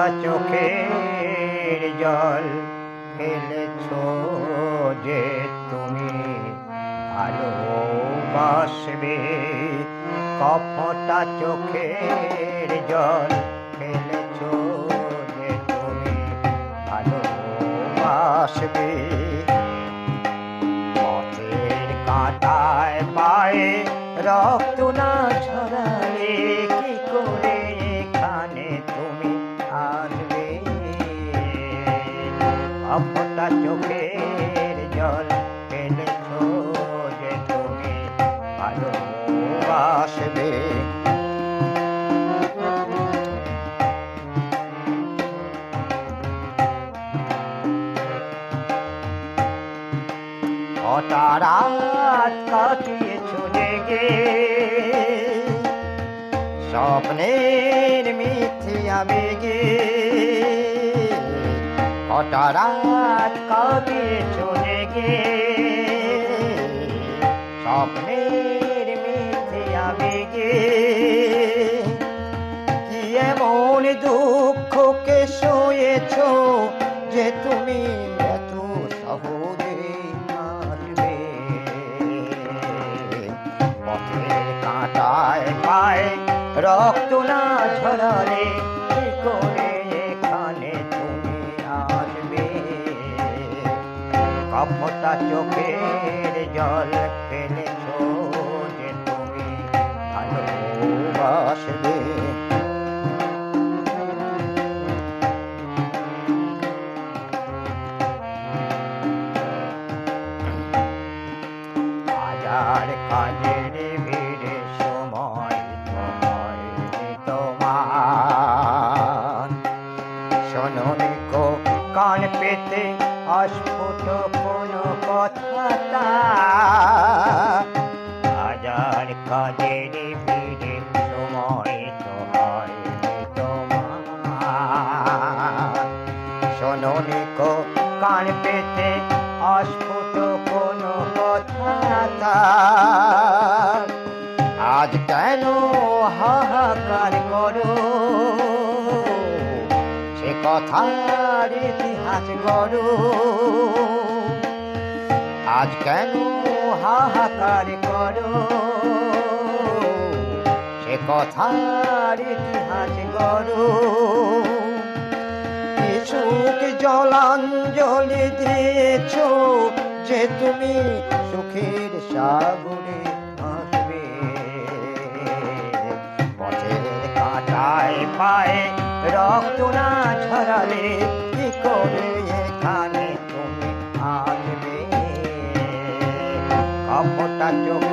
কপটা চোখের জল ফেলেছ যে তুমি ভালোবাসবে। কপটা চোখের জল ফেলেছ যে তুমি ভালোবাসবে। পথের কাঁটায় পায়ে রক্ত না ছড়ালে অপটা চোখের জল ফেলেছ যে তুমি ভালোবাসবে অতারাত কাটিয়েছ জেগে স্বপ্নের মিথিয়া বেগে অতারাত কাটিয়েছ জেগে স্বপ্নের মিথিয়া বেগে কি এমন দুঃখকে সয়েছ যে তুমি এত সহজে মারবে পথের কাঁটায় পায়ে রক্ত না ঝরালে কি করে কপটা চোখের জল ফেলেছ যে তুমি ভালোবাসবে। হাজার কাজের ভিড়ে, সময় সময় তোমার। শোননি কো কান পেতে অস্ফুট পেতে অস্ফুট কোনো আজ কেন হাহাকার করো? সে কথার ইতিহাস গড়ো। আজ কেন হাহাকার করো? সে কথার ইতিহাস সুখ জলাঞ্জলি দিয়েছ যে তুমি সুখের সাগরে ভাসবে পথের কাঁটায় পায়ে রক্ত না ছড়ালে কি করে এখানে তুমি আসবে কপটা চোখ